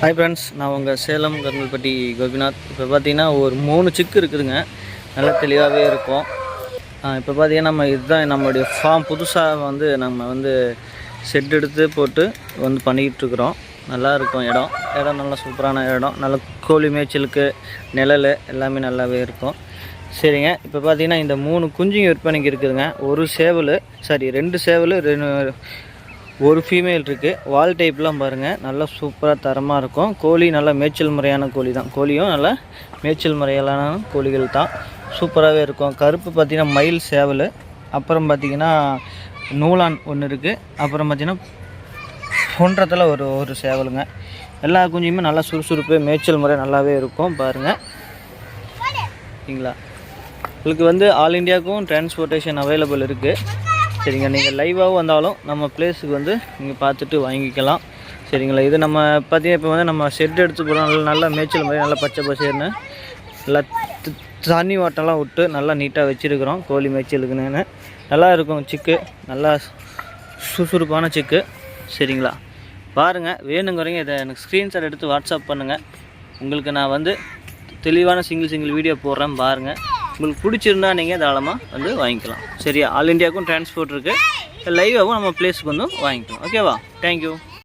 Hi friends நான் உங்கள் சேலம் கருங்கல்பட்டி கோபிநாத். இப்போ பார்த்தீங்கன்னா ஒரு மூணு சிக்கு இருக்குதுங்க. நல்லா தெளிவாகவே இருக்கும். இப்போ பார்த்தீங்கன்னா நம்ம இதுதான் நம்மளுடைய ஃபார்ம் புதுசாக வந்து நம்ம வந்து செட் எடுத்து போட்டு வந்து பண்ணிக்கிட்டுருக்குறோம் நல்லாயிருக்கும் நல்லா இருக்கும் இடம். இடம் நல்லா சூப்பரான இடம். நல்ல கோழி மேய்ச்சலுக்கு நிழல் எல்லாமே நல்லாவே இருக்கும். சரிங்க. இப்போ பார்த்தீங்கன்னா இந்த மூணு குஞ்சுங்க விற்பனைக்கு இருக்குதுங்க. ஒரு சேவல் சாரி ரெண்டு சேவல் ரெண்டு ஒரு ஃபீமேல் இருக்குது வால் டைப்லாம் பாருங்கள் நல்லா சூப்பராக தரமாக இருக்கும். கோழி நல்லா மேய்ச்சல் முறையான கோழி தான். கோழியும் நல்லா மேய்ச்சல் முறையிலான கோழிகள் தான். சூப்பராகவே இருக்கும். கருப்பு பார்த்திங்கன்னா மயில் சேவல். அப்புறம் பார்த்திங்கன்னா நூலான் ஒன்று இருக்குது அப்புறம் பார்த்திங்கன்னா போன்றதில் ஒரு ஒரு சேவலுங்க. எல்லா குஞ்சுமே நல்லா சுறுசுறுப்பு மேய்ச்சல் முறை நல்லாவே இருக்கும். பாருங்கள் சரிங்களா உங்களுக்கு வந்து ஆல் இண்டியாவுக்கும் டிரான்ஸ்போர்ட்டேஷன் அவைலபிள் இருக்குது சரிங்க நீங்கள் லைவாகவும் வந்தாலும் நம்ம பிளேஸுக்கு வந்து நீங்கள் பார்த்துட்டு வாங்கிக்கலாம். சரிங்களா இது நம்ம பார்த்தீங்கன்னா இப்போ வந்து நம்ம ஷெட் எடுத்து போகிறோம் நல்லா நல்லா மேய்ச்சல் மாதிரி நல்லா பச்சை பசேர்னு. நல்லா தண்ணி ஓட்டம்லாம் விட்டு நல்லா நீட்டாக வச்சுருக்குறோம். கோழி மேய்ச்சலுக்குன்னு. நல்லா இருக்கும் சிக்கு நல்லா சுறுசுறுப்பான சிக்கு சரிங்களா பாருங்கள் வேணுங்கிறவங்க இதை எனக்கு ஸ்க்ரீன்ஷாட் எடுத்து வாட்ஸ்அப் பண்ணுங்கள் உங்களுக்கு நான் வந்து தெளிவான சிங்கிள் சிங்கிள் வீடியோ போடுறேன் பாருங்கள் உங்களுக்கு பிடிச்சிருந்தா நீங்கள் தாராளமாக வந்து வாங்கிக்கலாம். சரியா? ஆல் இண்டியாவுக்கும் டிரான்ஸ்போர்ட் இருக்குது லைவாகவும் நம்ம பிளேஸுக்கு வந்து வாங்கிக்கலாம். ஓகேவா தேங்க்யூ